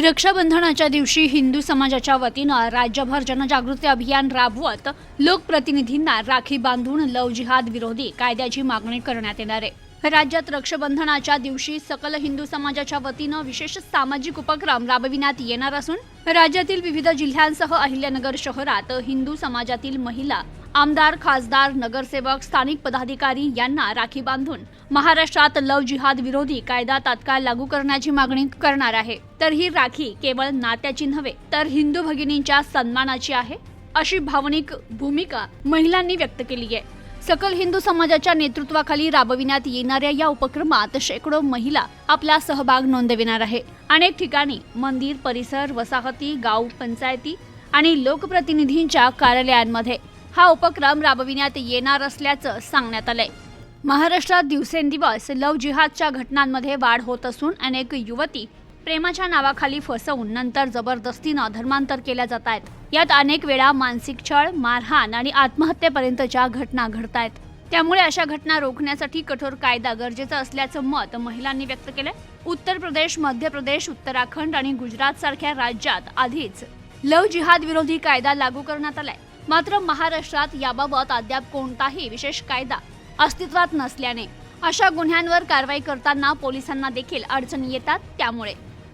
रक्षाबंधनाच्या दिवशी हिंदू समाजाच्या वतीनं राज्यभर जनजागृती अभियान राबवत लोकप्रतिनिधींना राखी बांधून लव जिहाद विरोधी कायद्याची मागणी करण्यात येणार आहे. राज्यात रक्षाबंधनाच्या दिवशी सकल हिंदू समाजाच्या वतीनं विशेष सामाजिक उपक्रम राबविण्यात येणार असून राज्यातील विविध जिल्ह्यांसह अहिल्यानगर शहरात हिंदू समाजातील महिला आमदार खासदार नगरसेवक स्थानिक पदाधिकारी यांना राखी बांधून महाराष्ट्रात लव जिहाद विरोधी कायदा तात्काळ लागू करण्याची मागणी करणार आहे. तर ही राखी केवळ नात्याची नव्हे तर हिंदू भगिनींच्या सन्मानाची आहे अशी भावनिक भूमिका महिलांनी व्यक्त केली आहे. सकल हिंदू समाजाच्या नेतृत्वाखाली राबविण्यात येणाऱ्या या उपक्रमात शेकडो महिला आपला सहभाग नोंदविणार आहे. अनेक ठिकाणी मंदिर परिसर वसाहती गाव पंचायती आणि लोकप्रतिनिधींच्या कार्यालयांमध्ये हा उपक्रम राबविण्यात येणार असल्याचं सांगण्यात आलंय. महाराष्ट्रात दिवसेंदिवस लव जिहादच्या घटनांमध्ये वाढ होत असून अनेक युवती प्रेमाच्या नावाखाली फसवून नंतर जबरदस्तीनं धर्मांतर केल्या जात आहेत. यात अनेक वेळा मानसिक छळ मारहाण आणि आत्महत्येपर्यंतच्या घटना घडत आहेत. त्यामुळे अशा घटना रोखण्यासाठी कठोर कायदा गरजेचा असल्याचं मत महिलांनी व्यक्त केलंय. उत्तर प्रदेश मध्य प्रदेश उत्तराखंड आणि गुजरात सारख्या राज्यात आधीच लव जिहाद विरोधी कायदा लागू करण्यात आलाय. मात्र महाराष्ट्रात याबाबत अद्याप कोणताही विशेष कायदा अस्तित्वात नसल्याने अशा गुन्ह्यांवर कारवाई करताना पोलिसांना देखील अडचणी येतात त्यामुळे.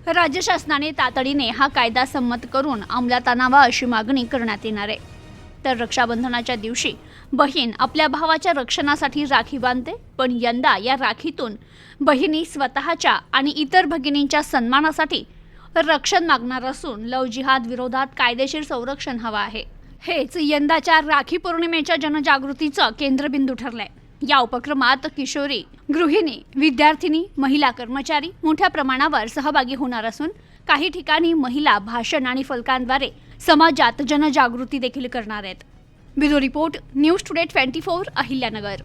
राज्य शासनाने तातडीने हा कायदा संमत करून अंमलात आणावा अशी मागणी करण्यात येणार आहे. तर रक्षाबंधनाच्या दिवशी बहीण आपल्या भावाच्या रक्षणासाठी राखी बांधते पण यंदा या राखीतून बहिणी स्वतःच्या आणि इतर भगिनींच्या सन्मानासाठी रक्षण मागणार असून लव जिहाद विरोधात कायदेशीर संरक्षण हवं आहे. हेच यंदाच्या राखी पौर्णिमेच्या जनजागृतीचं केंद्रबिंदू ठरलंय. या उपक्रमात किशोरी गृहिणी विद्यार्थिनी महिला कर्मचारी मोठ्या प्रमाणावर सहभागी होणार असून काही ठिकाणी महिला भाषण आणि फलकांद्वारे समाजात जनजागृती देखील करणार आहेत. Bureau report news today twenty four Ahilyanagar.